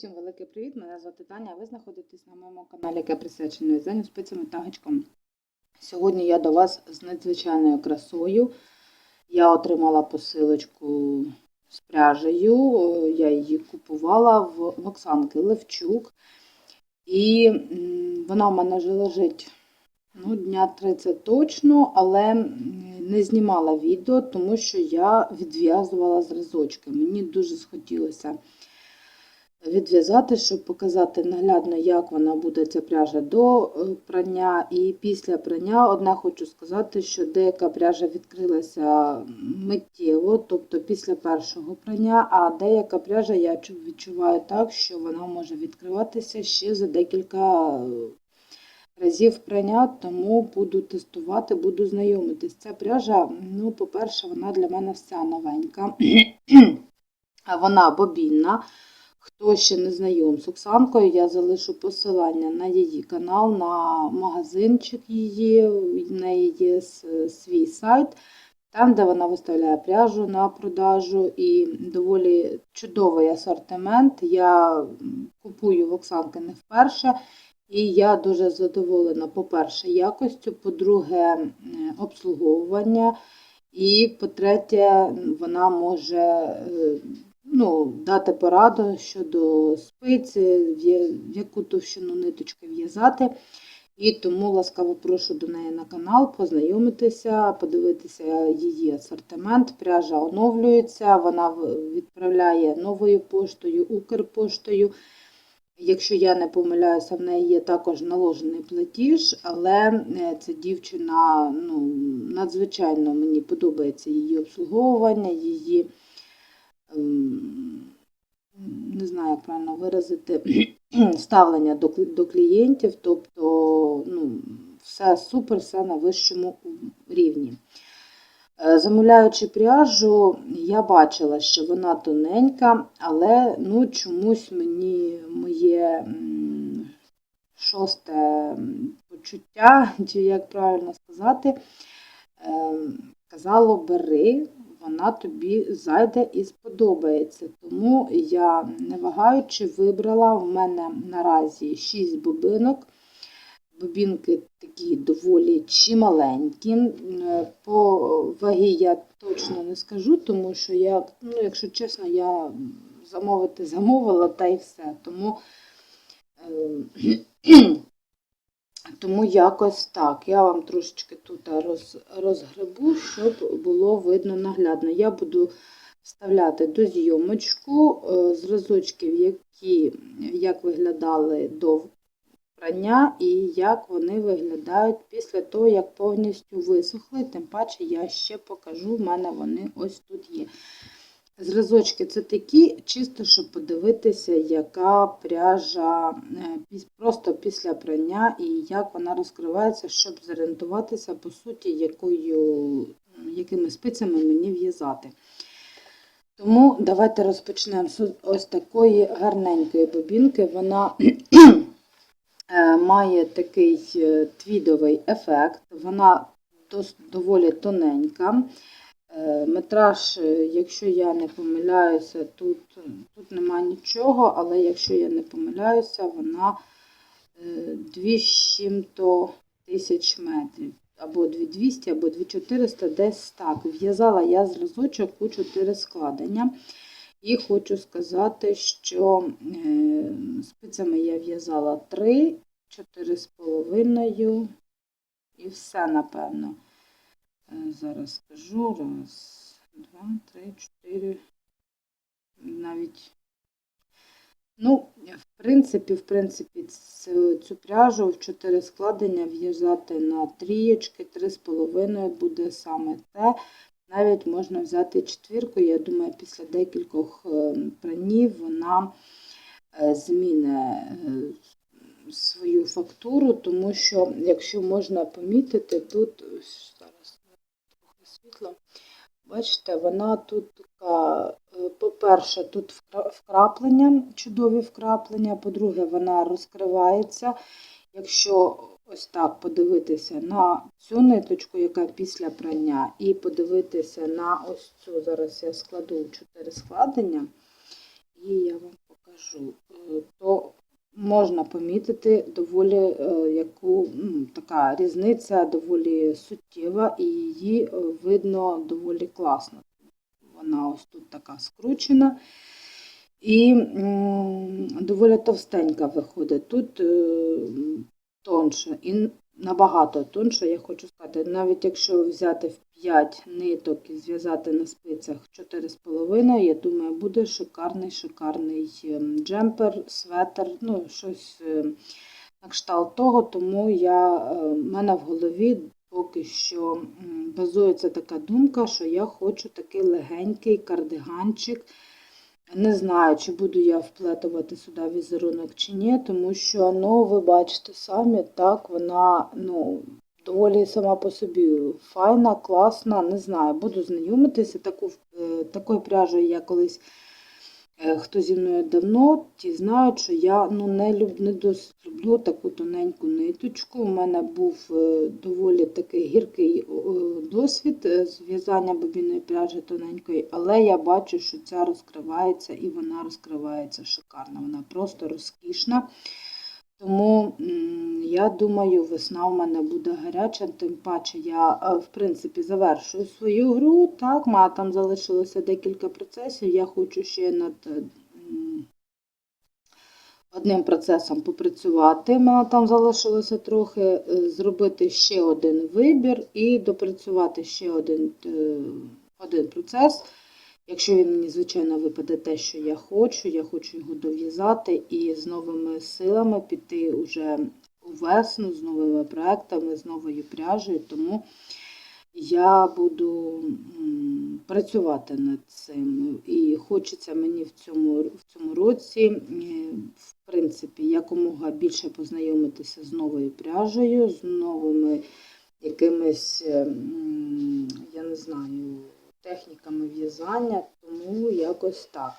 Усім великий привіт! Мене звати Таня. Ви знаходитесь на моєму каналі, яке присвячене в'язанню спицями та гачком. Сьогодні я до вас з надзвичайною красою. Я отримала посилочку з пряжею. Я її купувала в Оксанки Левчук. І вона в мене вже лежить ну, дня 30 точно, але не знімала відео, тому що я відв'язувала зразочки. Мені дуже схотілося відв'язати, щоб показати наглядно, як вона буде ця пряжа до е, прання і після прання. Одне хочу сказати, що деяка пряжа відкрилася миттєво, тобто після першого прання, а деяка пряжа я відчуваю так, що вона може відкриватися ще за декілька е, разів прання, тому буду тестувати, буду знайомитись. Ця пряжа, ну, по-перше, вона для мене вся новенька. Вона бобінна. Хто ще не знайом з Оксанкою, я залишу посилання на її канал, на магазинчик її, неї є свій сайт, там, де вона виставляє пряжу на продажу і доволі чудовий асортимент. Я купую в Оксанки не вперше. І я дуже задоволена, по-перше, якостю, по-друге, обслуговування. І по-третє, вона може е, ну, дати пораду щодо спиці, в яку товщину ниточки в'язати. І тому ласкаво прошу до неї на канал, познайомитися, подивитися її асортимент. Пряжа оновлюється, вона відправляє новою поштою, Укрпоштою. Якщо я не помиляюся, в неї є також наложений платіж, але е, ця дівчина ну, надзвичайно мені подобається її обслуговування, її не знаю, як правильно виразити, ставлення до, до клієнтів, тобто ну, все супер, все на вищому рівні. Е, Замовляючи пряжу, я бачила, що вона тоненька, але ну, чомусь мені моє шосте почуття, чи як правильно сказати, ем, казало, бери, вона тобі зайде і сподобається. Тому я, не вагаючи, вибрала в мене наразі 6 бобинок. Бобінки такі доволі чималенькі. По вагі я точно не скажу, тому що я, ну, якщо чесно, я замовити замовила та й все. Тому, е, тому якось так. Я вам трошечки тут роз, розгребу, щоб було видно наглядно. Я буду вставляти до зйомочку е, зразочків, які як виглядали до прання і як вони виглядають після того, як повністю висохли. Тим паче я ще покажу, в мене вони ось тут є. Зразочки це такі, чисто щоб подивитися, яка пряжа е, просто після прання і як вона розкривається, щоб зорієнтуватися, по суті, якою, якими спицями мені в'язати. Тому давайте розпочнемо з ось такої гарненької бобінки. Вона е, має такий е, твідовий ефект, вона доволі тоненька. Е, Метраж, е, якщо я не помиляюся, тут, тут нема нічого, але якщо я не помиляюся, вона е, 200 тисяч метрів. Або 2200, або 2400, десь так. В'язала я зразочок у 4 складення. І хочу сказати, що е, спицями я в'язала 3, 4,5 і все, напевно. Е, Зараз скажу. Раз, два, три, чотири. Навіть. Ну, в принципі, в принципі, цю, пряжу в 4 складення в'язати на трієчки, 3,5 буде саме те. Навіть можна взяти четвірку. Я думаю, після декількох е, пранів вона е, зміни свою фактуру, тому що, якщо можна помітити, тут зараз світло. Бачите, вона тут така, е, по-перше, тут вкра- вкраплення, чудові вкраплення, по-друге, вона розкривається. Якщо ось так подивитися на цю ниточку, яка після прання, і подивитися на ось цю, зараз я складу чотири складення, і я вам покажу. покажу, е, то можна помітити доволі е, яку така різниця доволі суттєва, і її е, видно доволі класно. Вона ось тут така скручена. І доволі товстенька виходить. Тут е, тонше і набагато тонше, я хочу сказати, навіть якщо взяти в 5 ниток і зв'язати на спицях 4,5, я думаю, буде шикарний, шикарний ем, джемпер, светр, ну, щось е, на кшталт того, тому я, е, в мене в голові поки що базується така думка, що я хочу такий легенький кардиганчик. Не знаю, чи буду я вплетувати сюди візерунок чи ні, тому що, ну, ви бачите самі, так, вона, ну, доволі сама по собі файна, класна, не знаю, буду знайомитися. Таку, е, такою пряжею я колись, хто зі мною давно, ті знають, що я ну, не, люб, не досить люблю таку тоненьку ниточку. У мене був е, доволі такий гіркий е, досвід е, з в'язання бобінної пряжі тоненької, але я бачу, що ця розкривається і вона розкривається шикарно. Вона просто розкішна. Тому я думаю, весна в мене буде гаряча, тим паче я, е, в принципі, завершую свою гру. Так, мене там залишилося декілька процесів. Я хочу ще над е, одним процесом попрацювати. Мене там залишилося трохи е, зробити ще один вибір і допрацювати ще один, один процес. Якщо він мені, звичайно, випаде те, що я хочу, я хочу його дов'язати і з новими силами піти уже у весну, з новими проектами, з новою пряжею. Тому я буду працювати над цим. І хочеться мені в цьому, в цьому році, в принципі, якомога більше познайомитися з новою пряжею, з новими якимись, я не знаю, техніками в'язання, тому якось так.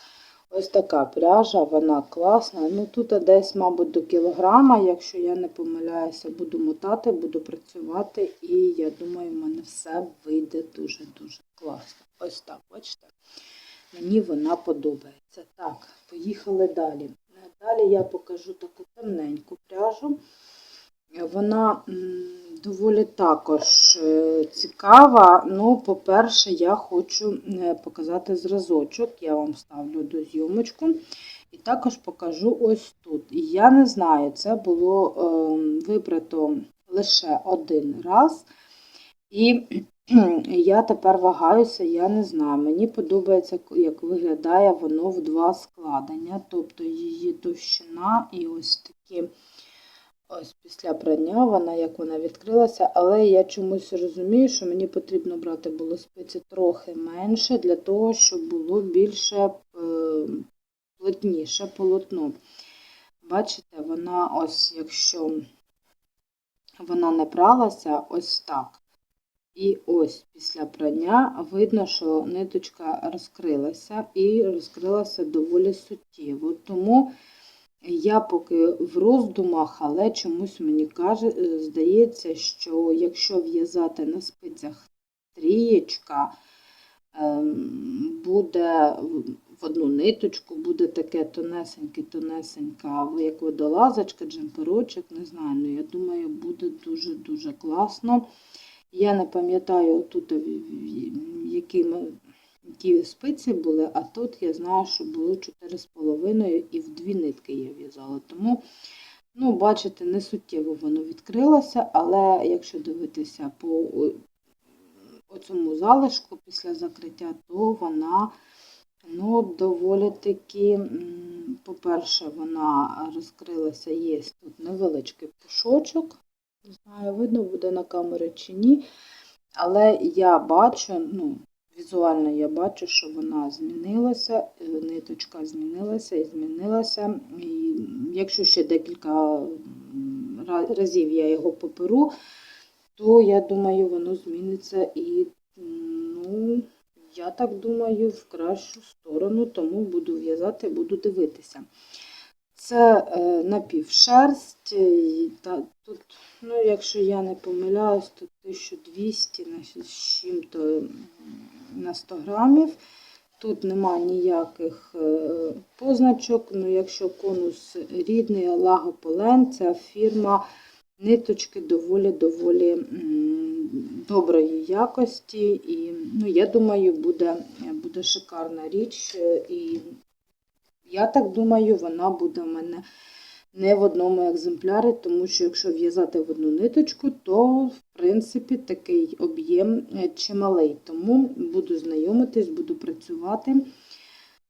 Ось така пряжа, вона класна. Ну тут десь, мабуть, до кілограма, якщо я не помиляюся, буду мотати, буду працювати, і я думаю, в мене все вийде дуже-дуже класно. Ось так, бачите? Мені вона подобається. Так, поїхали далі. Далі я покажу таку темненьку пряжу. Вона доволі також е, цікава. Ну, по-перше, я хочу е, показати зразочок. Я вам ставлю до зйомочку. І також покажу ось тут. І я не знаю, це було е, вибрато лише один раз. І я тепер вагаюся, я не знаю. Мені подобається, як виглядає воно в два складення, тобто її товщина і ось такі. Ось після прання вона, як вона відкрилася, але я чомусь розумію, що мені потрібно брати було спиці трохи менше, для того, щоб було більше е, плотніше полотно. Бачите, вона ось, якщо вона не пралася, ось так. І ось після прання видно, що ниточка розкрилася і розкрилася доволі суттєво. Тому я поки в роздумах, але чомусь мені каже, е, здається, що якщо в'язати на спицях трієчка, ем, буде в одну ниточку, буде таке тонесеньке-тонесенька, як водолазочка, джемперочок, не знаю, ну я думаю, буде дуже-дуже класно. Я не пам'ятаю тут, які, які спиці були, а тут я знаю, що було 4,5 і в дві нитки я в'язала. Тому, ну, бачите, не суттєво воно відкрилося, але якщо дивитися по цьому залишку після закриття, то вона ну, доволі таки, по-перше, вона розкрилася, є тут невеличкий пушочок. Не знаю, видно буде на камері чи ні. Але я бачу, ну, візуально я бачу, що вона змінилася, е, ниточка змінилася і змінилася. І якщо ще декілька разів я його поперу, то я думаю, воно зміниться і, ну, я так думаю, в кращу сторону, тому буду в'язати, буду дивитися. Це е, напівшерсть, е, та, тут, ну, якщо я не помиляюсь, то 1200 на чим-то на 100 грамів. Тут нема ніяких е, позначок. Ну, якщо конус рідний, Лагополен, це фірма ниточки доволі-доволі доброї якості. І ну, я думаю, буде, буде шикарна річ. І я так думаю, вона буде в мене не в одному екземплярі, тому що якщо в'язати в одну ниточку, то в принципі такий об'єм е, чималий. Тому буду знайомитись, буду працювати.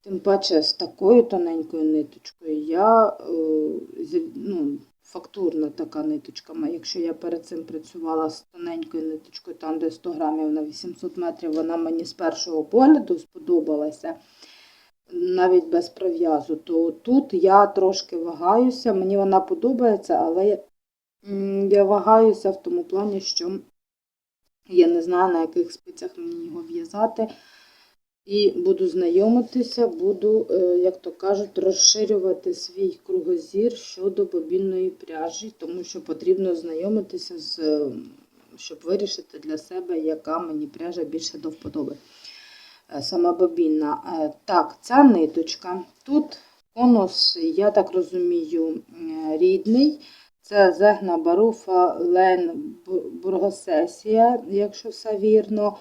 Тим паче з такою тоненькою ниточкою я е, ну, фактурна така ниточка. Якщо я перед цим працювала з тоненькою ниточкою, там де 100 грамів на 800 метрів, вона мені з першого погляду сподобалася навіть без пров'язу, то тут я трошки вагаюся. Мені вона подобається, але я вагаюся в тому плані, що я не знаю, на яких спицях мені його в'язати. І буду знайомитися, буду, е, як то кажуть, розширювати свій кругозір щодо бобінної пряжі, тому що потрібно знайомитися з, щоб вирішити для себе, яка мені пряжа більше до вподоби. Е, Сама бобінна. Е, Так, ця ниточка. Тут конус, я так розумію, рідний. Це Зегна Баруфа Лен Бургосесія, якщо все вірно.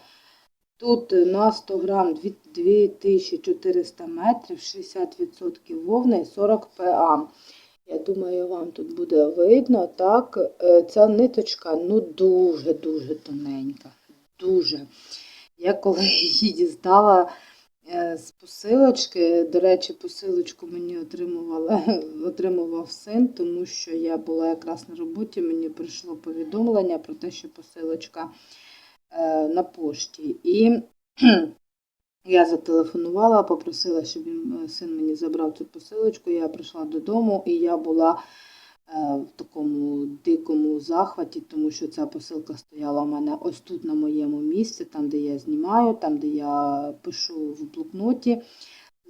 Тут на 100 грам 2400 метрів, 60% вовни і 40 ПА. Я думаю, вам тут буде видно. Так, Е, ця ниточка ну дуже-дуже тоненька. Дуже. Я коли її дістала е, з посилочки, до речі, посилочку мені отримував син, тому що я була якраз на роботі, мені прийшло повідомлення про те, що посилочка е, на пошті. І я зателефонувала, попросила, щоб він, е, син мені забрав цю посилочку. Я прийшла додому і я була в такому дикому захваті, тому що ця посилка стояла у мене ось тут на моєму місці, там, де я знімаю, там, де я пишу в блокноті,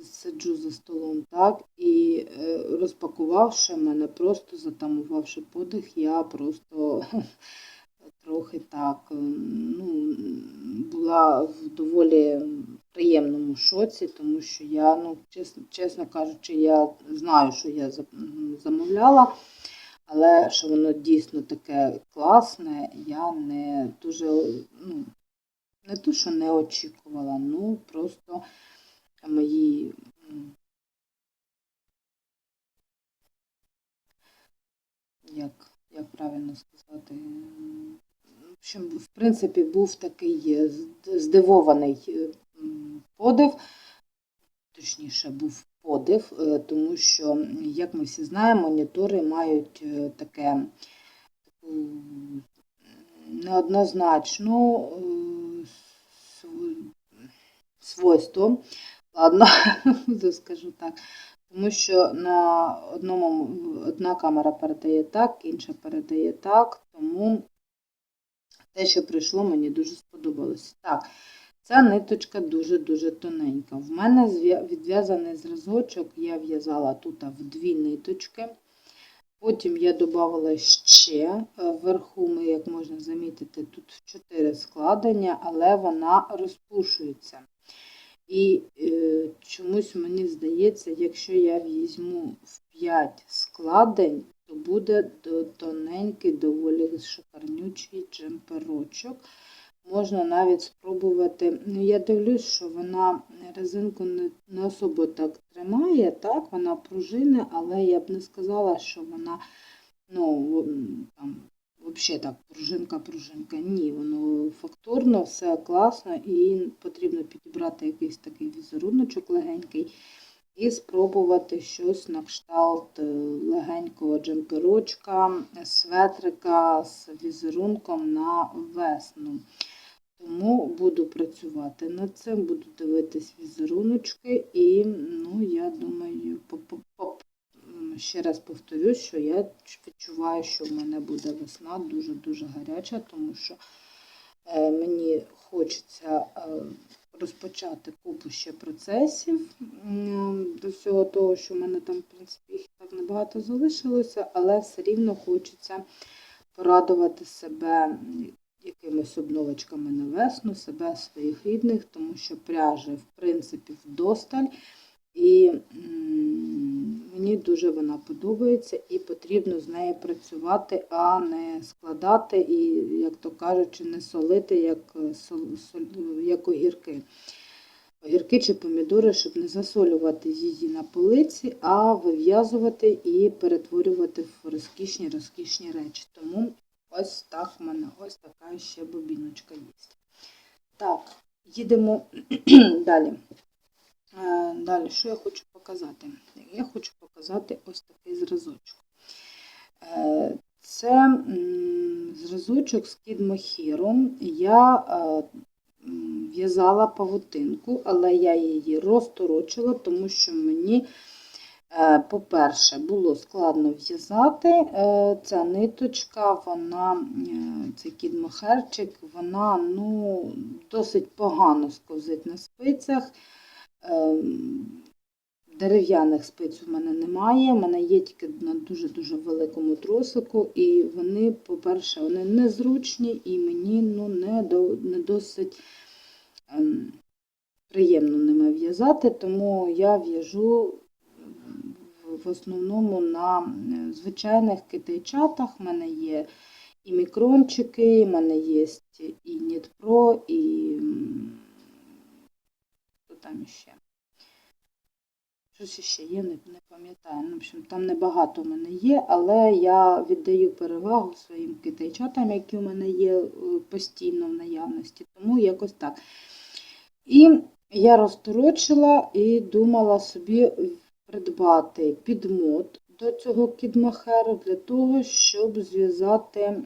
сиджу за столом, так, і е, розпакувавши мене, просто затамувавши подих, я просто трохи так ем, ну, була в доволі приємному шоці, тому що я, ну, чесно, чесно кажучи, я знаю, що я замовляла, але що воно дійсно таке класне, я не дуже, ну, не то, що не очікувала, ну просто мої. Як, як правильно сказати, в общем, в принципі, був такий е, здивований е, подив, точніше, був подив, е, тому що, як ми всі знаємо, монітори мають е, таке неоднозначну е, свойство. Ладно, скажу так. Тому що на одному одна камера передає так, інша передає так. Тому те, що прийшло, мені дуже сподобалося. Так, ця ниточка дуже-дуже тоненька. В мене відв'язаний зразочок, я в'язала тут в дві ниточки. Потім я додавала ще е, вверху, ми, як можна замітити, тут 4 складення, але вона розпушується. І е, чомусь мені здається, якщо я візьму в 5 складень, то буде тоненький, доволі шикарнючий джемперочок. Можна навіть спробувати. Ну, я дивлюсь, що вона резинку не, особо так тримає, так, вона пружини, але я б не сказала, що вона ну, там, взагалі так, пружинка-пружинка. Ні, воно фактурно, все класно, і потрібно підібрати якийсь такий візеруночок легенький і спробувати щось на кшталт е, легенького джемперочка, светрика з візерунком на весну. Тому буду працювати над цим, буду дивитись візеруночки, і ну, я думаю, по- по- по- ще раз повторюсь, що я відчуваю, що в мене буде весна дуже-дуже гаряча, тому що е, мені хочеться е, розпочати купу ще процесів м, до всього того, що в мене там, в принципі, їх так небагато залишилося, але все рівно хочеться порадувати себе якимись обновочками на весну, себе, своїх рідних, тому що пряжі, в принципі, вдосталь. І мені дуже вона подобається і потрібно з нею працювати, а не складати і, як то кажучи, не солити, як, е, як огірки. Огірки чи помідори, щоб не засолювати її на полиці, а вив'язувати і перетворювати в розкішні розкішні речі. Тому ось так в мене ось така ще бобіночка є. Так, їдемо далі. Е, Далі, що я хочу показати? Я хочу показати ось такий зразочок. Е, Це зразочок з кідмохіром. Я е, в'язала павутинку, але я її розторочила, тому що мені, по-перше, було складно в'язати. Е, Ця ниточка, вона, е, цей кідмохерчик, вона ну, досить погано сковзить на спицях. Дерев'яних спиць у мене немає, у мене є тільки на дуже-дуже великому тросику, і вони, по-перше, вони незручні і мені ну, не, до, не досить ем, приємно ними в'язати, тому я в'яжу в, основному на звичайних китайчатах. У мене є і мікрончики, у мене є і Нітпро, і що там ще. Щось ще є, не, пам'ятаю. Ну, в общем, там небагато в мене є, але я віддаю перевагу своїм китайчатам, які в мене є е, постійно в наявності. Тому якось так. І я розторочила і думала собі придбати підмот до цього кідмахеру для того, щоб зв'язати е,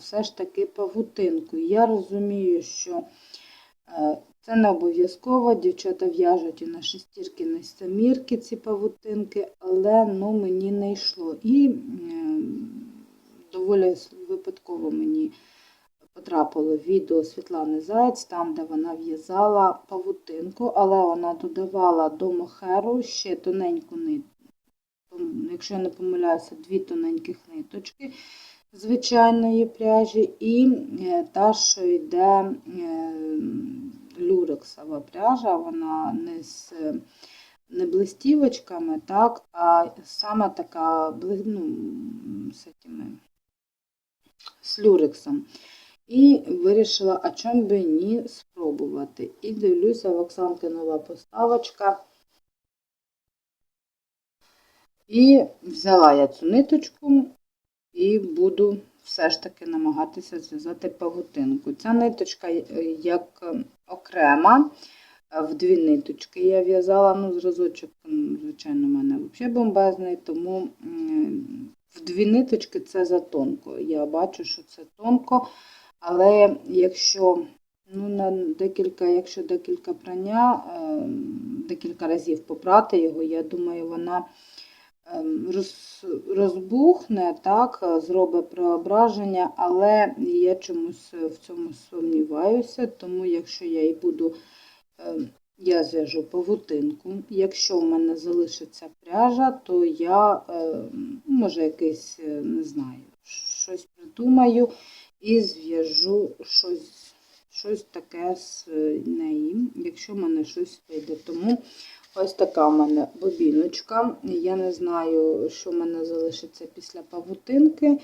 все ж таки павутинку. Я розумію, що е, це не обов'язково, дівчата в'яжуть і на шестірки, і на самірки ці павутинки, але ну, мені не йшло. І доволі випадково мені потрапило відео Світлани Заєць, там, де вона в'язала павутинку, але вона додавала до мохеру ще тоненьку нитку. Якщо я не помиляюся, дві тоненьких ниточки звичайної пряжі, і е, та, що йде е, люрексова пряжа, вона не з не блистівочками, так, а саме така ну, з, этими, з люрексом. І вирішила, а чому би ні спробувати. І дивлюся, в Оксанки нова поставочка. І взяла я цю ниточку і буду все ж таки намагатися зв'язати павутинку. Ця ниточка е, як е, окрема, е, в дві ниточки я в'язала, ну, зразочок, звичайно, у мене взагалі бомбезний, тому в дві ниточки це затонко. Я бачу, що це тонко, але якщо ну, на декілька, якщо декілька прання, е, декілька разів попрати його, я думаю, вона ем, роз, розбухне, так, зробить преображення, але я чомусь в цьому сумніваюся, тому якщо я і буду, ем, я зв'яжу павутинку. Якщо в мене залишиться пряжа, то я, ем, може, якийсь, е, не знаю, щось придумаю і зв'яжу щось, щось таке з неї, якщо в мене щось вийде. Тому Ось така в мене бобіночка. Я не знаю, що в мене залишиться після павутинки,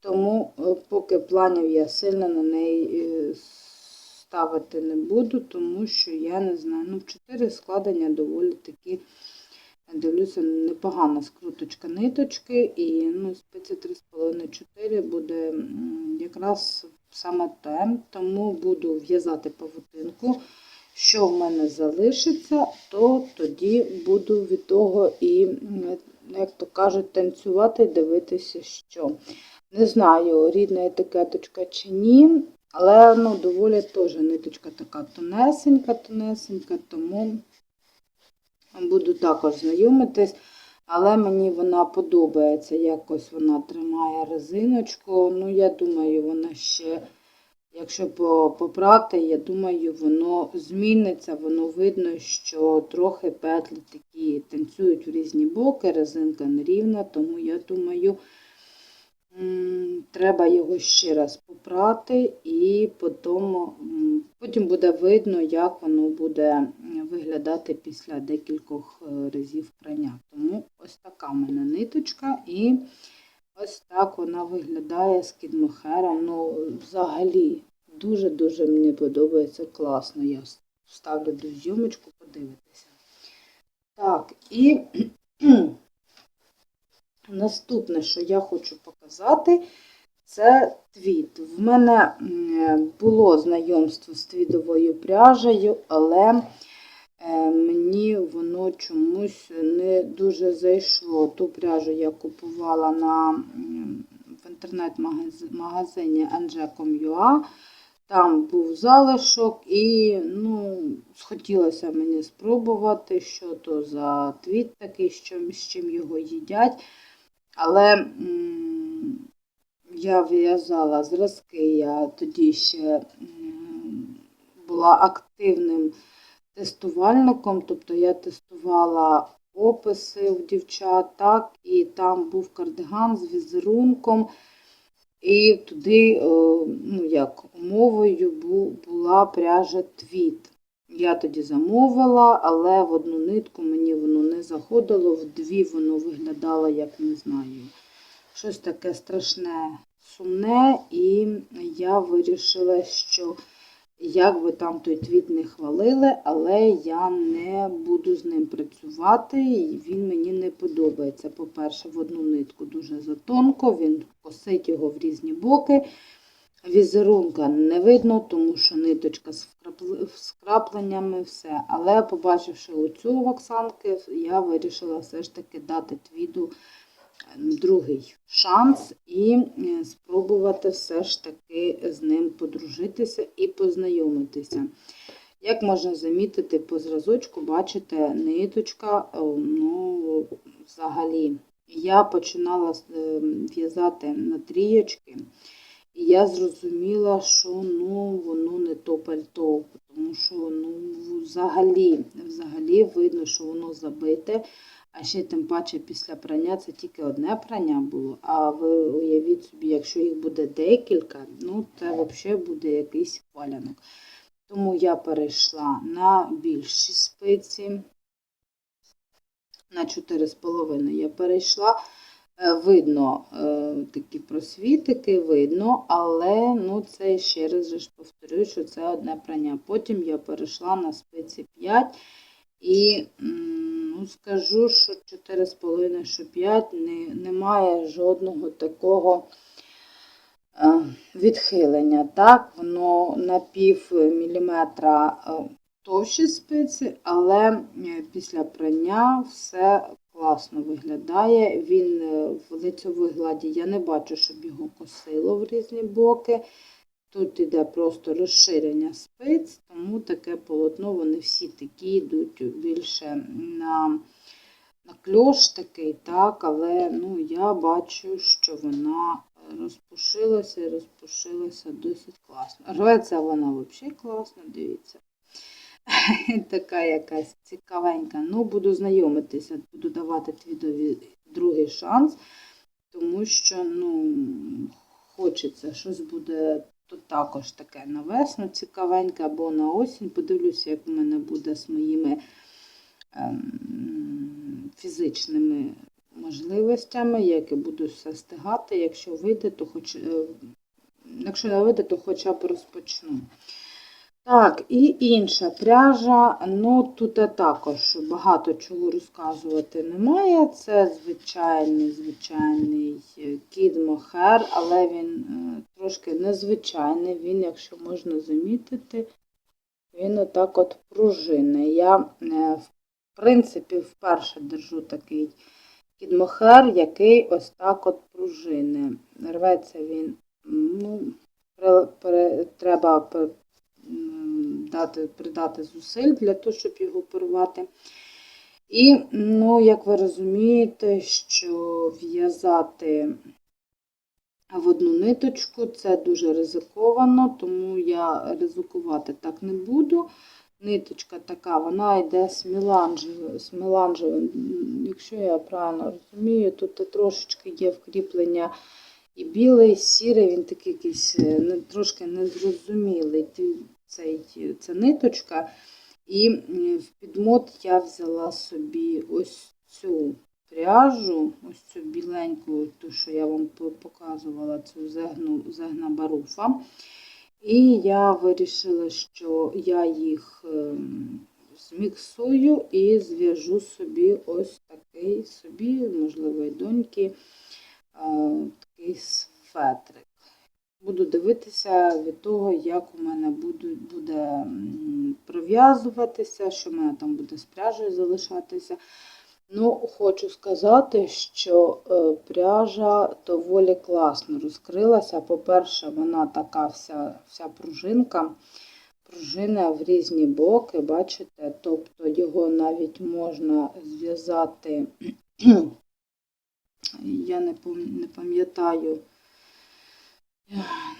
тому е, поки планів я сильно на неї е, ставити не буду, тому що я не знаю. Ну, в 4 складення доволі такі, дивлюся, непогана скруточка ниточки, і ну, спиці 3,5-4 буде якраз саме те, тому буду в'язати павутинку. Що в мене залишиться, то тоді буду від того і, як то кажуть, танцювати, дивитися, що. Не знаю, рідна етикеточка чи ні, але ну, доволі теж ниточка така тонесенька, тонесенька, тому буду також знайомитись. Але мені вона подобається, якось вона тримає резиночку. Ну, я думаю, вона ще. Якщо попрати, я думаю, воно зміниться, воно видно, що трохи петлі такі танцюють в різні боки, резинка нерівна, тому я думаю, треба його ще раз попрати, і потім, потім буде видно, як воно буде виглядати після декількох е, разів прання. Тому ось така в мене ниточка, і ось так вона виглядає з кідмохером. Ну, взагалі, дуже-дуже мені подобається класно. Я вставлю до зйомочку, подивитися. Так, і наступне, що я хочу показати, це твіт. В мене було знайомство з твідовою пряжею, але е, мені воно чомусь не дуже зайшло. Ту пряжу я купувала на, в інтернет-магазині Ange.com.ua. Там був залишок, і ну, схотілося мені спробувати, що то за твіт такий, з чим його їдять. Але я в'язала зразки, я тоді ще була активним тестувальником, тобто я тестувала описи в дівчат, так, і там був кардиган з візерунком. І туди, ну як, умовою була пряжа твіт. Я тоді замовила, але в одну нитку мені воно не заходило, в дві воно виглядало, як не знаю, щось таке страшне, сумне, і я вирішила, що як би там той твіт не хвалили, але я не буду з ним працювати, він мені не подобається. По-перше, в одну нитку дуже затонко, він косить його в різні боки. Візерунка не видно, тому що ниточка з вкрапл- вкрапленнями, все. Але побачивши оцю ваксанки, я вирішила все ж таки дати твіду другий шанс і е, спробувати все ж таки з ним подружитися і познайомитися. Як можна замітити по зразочку, бачите, ниточка, е, ну, взагалі, я починала е, в'язати на трієчки, і я зрозуміла, що ну, воно не то пальто, тому що ну, взагалі, взагалі видно, що воно забите. А ще тим паче після прання це тільки одне прання було. А ви уявіть собі, якщо їх буде декілька, ну це взагалі буде якийсь палянок. Тому я перейшла на більші спиці. На 4,5 я перейшла. Е, Видно е, такі просвітики, видно, але ну, це ще раз же ж повторюю, що це одне прання. Потім я перейшла на спиці 5 і ну, скажу, що 4,5, що 5 не, немає жодного такого е, відхилення. Так, воно на пів міліметра товщі спиці, але після прання все класно виглядає. Він е, в лицьовій гладі я не бачу, щоб його косило в різні боки. Тут йде просто розширення спиць, тому таке полотно, вони всі такі йдуть більше на, на кльош такий, так, але ну, я бачу, що вона розпушилася і розпушилася досить класно. Рветься вона взагалі класно, дивіться. Така якась цікавенька. Ну, буду знайомитися, буду давати твідові другий шанс, тому що ну, хочеться щось буде тут також таке на весну цікавеньке або на осінь. Подивлюся, як в мене буде з моїми ем, фізичними можливостями, як я буду все стигати. Якщо вийде, то хоч, е, якщо не вийде, то хоча б розпочну. Так, і інша пряжа. Ну, тут також багато чого розказувати немає. Це звичайний звичайний кіт мохер, але він е, трошки незвичайний. Він, якщо можна замітити, він отак от пружинний. Я, е, в принципі, вперше держу такий кіт-мохер, який ось так от пружини. Рветься він, ну, треба дати, придати зусиль для того, щоб його порвати. І, ну, як ви розумієте, що в'язати в одну ниточку це дуже ризиковано, тому я ризикувати так не буду. Ниточка така, вона йде з меланжевою. З. Якщо я правильно розумію, тут трошечки є вкріплення І білий, сірий, він такий якийсь е, трошки незрозумілий. Цей, ця ниточка. І в підмот я взяла собі ось цю пряжу, ось цю біленьку, ту, що я вам показувала, цю зегну, зегна баруфа. І я вирішила, що я їх ем, зміксую і зв'яжу собі ось такий собі, можливо, і доньки, е, такий светрик. Буду дивитися від того, як у мене буде, пров'язуватися, що в мене там буде з пряжею залишатися. Ну, хочу сказати, що е, пряжа доволі класно розкрилася. По-перше, вона така вся, вся пружинка, пружина в різні боки, бачите? Тобто його навіть можна зв'язати, я не пам'ятаю,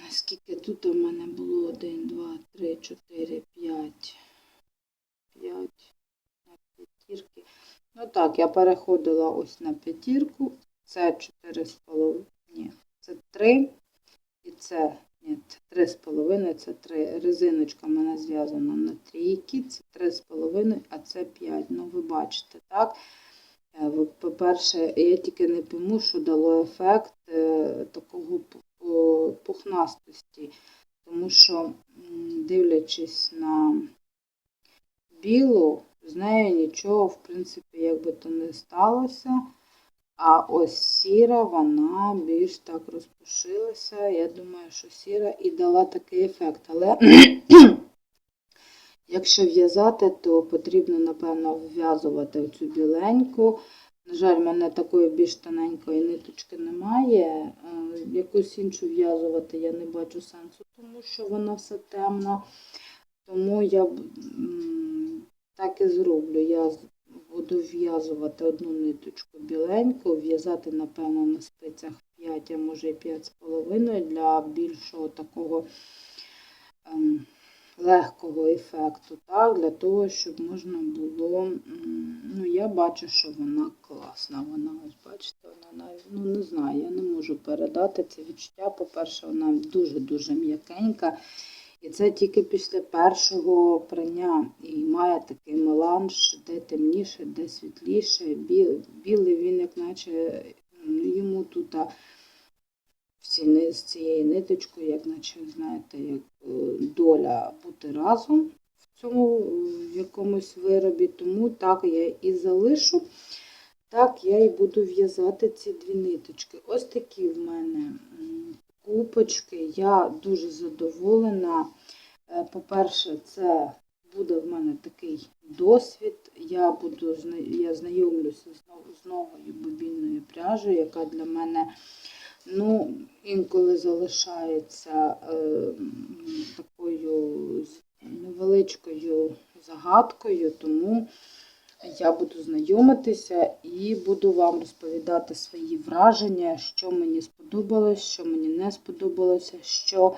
наскільки тут у мене було 1, 2, 3, 4, 5, 5, п'ятірки. Ну так, я переходила ось на п'ятірку. Це 4,5, ні, це 3. І це, ні, це 3,5, це 3. Резиночка в мене зв'язана на трійки, це 3,5, а це 5. Ну, ви бачите, так? Е, По-перше, я тільки не пойму, що дало ефект е, такого пу- пухнастості. Тому що, дивлячись на білу, з нею нічого, в принципі, як би то не сталося. А ось сіра, вона більш так розпушилася. Я думаю, що сіра і дала такий ефект. Але якщо в'язати, то потрібно, напевно, вв'язувати цю біленьку. На жаль, в мене такої більш тоненької ниточки немає. Е, Якусь іншу в'язувати я не бачу сенсу, тому що вона все темна. Тому я так і зроблю. Я буду в'язувати одну ниточку біленьку, в'язати, напевно, на спицях 5, а може і 5,5 для більшого такого ем, легкого ефекту, так, для того, щоб можна було. Ну, я бачу, що вона класна. Вона, ось бачите, вона навіть, ну не знаю, я не можу передати це відчуття. По-перше, вона дуже-дуже м'якенька. І це тільки після першого прання. І має такий меланж, де темніше, де світліше. Бі- Білий він, як наче ну, йому тут ці з цією ниточкою, як наче, знаєте, як е, доля бути разом в цьому е, в якомусь виробі. Тому так я і залишу. Так я і буду в'язати ці дві ниточки. Ось такі в мене купочки. Я дуже задоволена. Е, По-перше, це буде в мене такий досвід. Я буду я знайомлюся з новою бобінною пряжею, яка для мене ну, інколи залишається е, такою невеличкою загадкою, тому я буду знайомитися і буду вам розповідати свої враження, що мені сподобалось, що мені не сподобалося, що,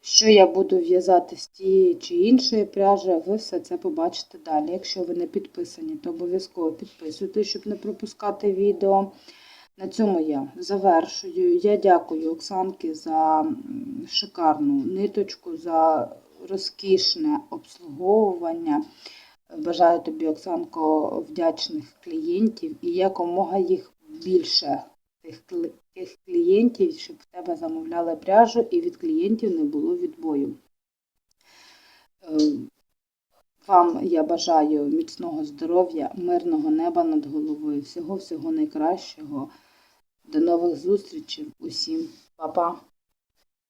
що я буду в'язати з тієї чи іншої пряжі. Ви все це побачите далі. Якщо ви не підписані, то обов'язково підписуйтесь, щоб не пропускати відео. На цьому я завершую. Я дякую Оксанки за шикарну ниточку, за розкішне обслуговування. Бажаю тобі, Оксанко, вдячних клієнтів і якомога їх більше тих, клієнтів, щоб в тебе замовляли пряжу і від клієнтів не було відбою. Е, Вам я бажаю міцного здоров'я, мирного неба над головою, всього-всього найкращого. До нових зустрічей усім. Па-па!